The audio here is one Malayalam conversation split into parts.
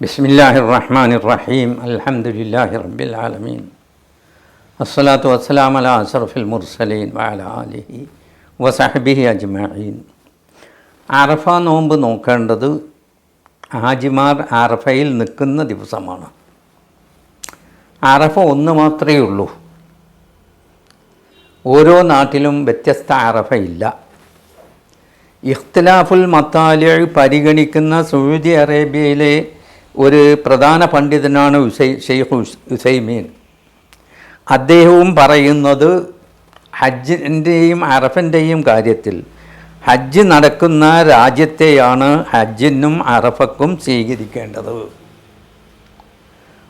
بسم الله الرحمن الرحيم الحمد لله رب العالمين الصلاة والسلام على أشرف المرسلين وعلى آله وصحبه أجمعين അറഫ നോമ്പ് നോക്കേണ്ടത് ഹാജിമാർ അറഫയിൽ നിൽക്കുന്ന ദിവസമാണ് അറഫ ഒന്ന് മാത്രമേ ഉള്ളൂ ഓരോ നാട്ടിലും വ്യത്യസ്ത അറഫയില്ല ഇഖ്തിലാഫുൽ മത്താലിയ പരിഗണിക്കുന്ന സൗദി അറേബ്യയിലെ ഒരു പ്രധാന പണ്ഡിതനാണ് ഉസൈ ഷെയ്ഖ് ഉസ്- ഉസൈമീൻ. അദ്ദേഹവും പറയുന്നത് ഹജ്ജിന്റെയും അറഫന്റെയും കാര്യത്തിൽ. ഹജ്ജ് നടക്കുന്ന രാജ്യത്തെയാണ് ഹജ്ജിനും അറഫക്കും സ്വീകരിക്കേണ്ടത്.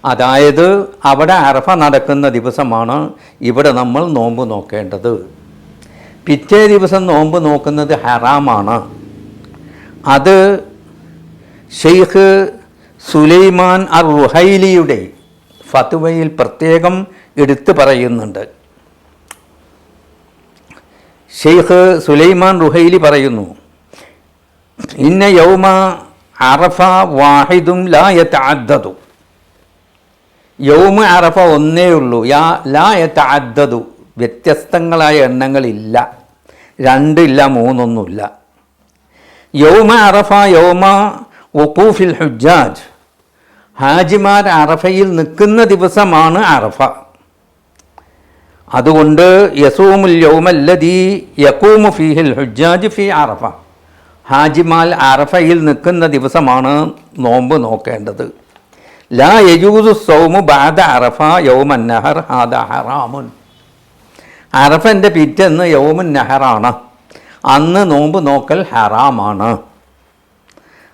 അതായത് അവിടെ അറഫ നടക്കുന്ന ദിവസമാണ് ഇവിടെ നമ്മൾ നോമ്പ് നോക്കേണ്ടത്. പിറ്റേ ദിവസം നോമ്പ് നോക്കുന്നത് ഹറാമാണ്. അത് ഷെയ്ഖ് സുലൈമാൻ അർ റുഹൈലിയുടെ ഫത്വയിൽ പ്രത്യേകം എടുത്തു പറയുന്നുണ്ട്. ഷെയ്ഖ് സുലൈമാൻ റുഹൈലി പറയുന്നു ഇന്ന യൗമ അറഫ വാഹിദും ലാ യൗമ അറഫ ഒന്നേ ഉള്ളൂ. യാ ലാ യതഅദ്ദദു. വ്യത്യസ്തങ്ങളായ എണ്ണങ്ങളില്ല. രണ്ടില്ല മൂന്നൊന്നുമില്ല. യൗമ അറഫ യൗമ വഖൂഫിൽ ഹുജാജ് ഹാജിമാർ അറഫയിൽ നിൽക്കുന്ന ദിവസമാണ് അറഫ. അതുകൊണ്ട് യസൂമുൽ യൗമല്ലദീ യക്കൂമു ഫിഹിൽ ഹുജാജ് ഫി അറഫ. ഹാജിമാൽ അറഫയിൽ നിൽക്കുന്ന ദിവസമാണ് നോമ്പ് നോക്കേണ്ടത്. ലാ യജൂസു സൗമു ബാദ അറഫ യൗമൻ നഹർ ഹാദ ഹറാമുൻ. അറഫന്റെ പിറ്റെന്ന് യൗമുൻ നഹറാണ്. അന്ന് നോമ്പ് നോക്കൽ ഹറാമാണ്.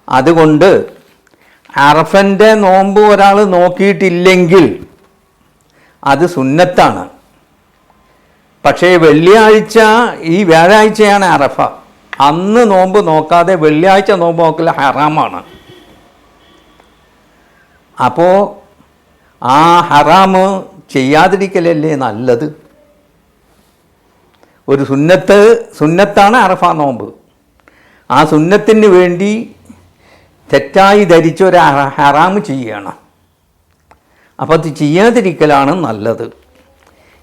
അതുകൊണ്ട് അറഫന്റെ നോമ്പ് ഒരാൾ നോക്കിയിട്ടില്ലെങ്കിൽ അത് സുന്നത്താണ്. പക്ഷേ വെള്ളിയാഴ്ച ഈ വ്യാഴാഴ്ചയാണ് അറഫ. അന്ന് നോമ്പ് നോക്കാതെ വെള്ളിയാഴ്ച നോമ്പ് നോക്കൽ ഹറാമാണ്. അപ്പോൾ ആ ഹറാമ് ചെയ്യാതിരിക്കലല്ലേ നല്ലത്? ഒരു സുന്നത്ത് സുന്നത്താണ് അറഫ നോമ്പ്. ആ സുന്നത്തിന് വേണ്ടി തെറ്റായി ധരിച്ച ഒരു ഹറാമ് ചെയ്യണം. അപ്പോൾ അത് ചെയ്യാതിരിക്കലാണ് നല്ലത്.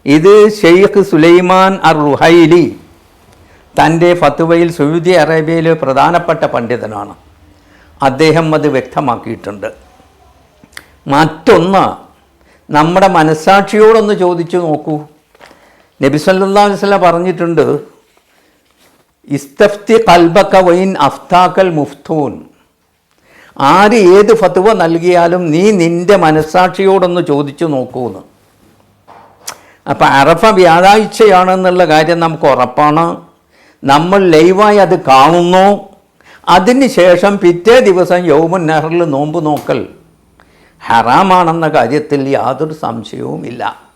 ഇത് ഷെയ്ഖ് സുലൈമാൻ അർ റുഹൈലി തന്റെ ഫത്തുവയിൽ സൗദി അറേബ്യയിലെ പ്രധാനപ്പെട്ട പണ്ഡിതനാണ്. അദ്ദേഹം അത് വ്യക്തമാക്കിയിട്ടുണ്ട്. മറ്റൊന്ന് നമ്മുടെ മനസ്സാക്ഷിയോടൊന്ന് ചോദിച്ചു നോക്കൂ. നബി അലൈഹി വസല്ലം പറഞ്ഞിട്ടുണ്ട് ഇസ്തഫ്തി കൽബക്ക വൈൻ അഫ്താക്കൽ മുഫ്തൂൻ. ആര് ഏത് ഫത്വ നൽകിയാലും നീ നിന്റെ മനസ്സാക്ഷിയോടൊന്ന് ചോദിച്ചു നോക്കൂന്ന്. അപ്പം അറഫ വ്യാഴാഴ്ചയാണെന്നുള്ള കാര്യം നമുക്ക് ഉറപ്പാണ്. നമ്മൾ ലൈവായി അത് കാണുന്നു. അതിന് ശേഷം പിറ്റേ ദിവസം യൗമുൻ നെഹറിൽ നോമ്പ് നോക്കൽ. ഹറാമാണെന്ന കാര്യത്തിൽ യാതൊരു സംശയവുമില്ല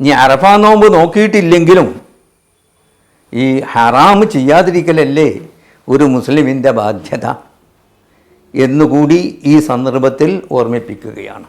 ഇനി അറഫ നോമ്പ് നോക്കിയിട്ടില്ലെങ്കിലും ഈ ഹറാം ചെയ്യാതിരിക്കലല്ലേ ഒരു മുസ്ലിമിന്റെ ബാധ്യത? എന്നുകൂടി ഈ സന്ദർഭത്തിൽ ഓർമ്മിപ്പിക്കുകയാണ്.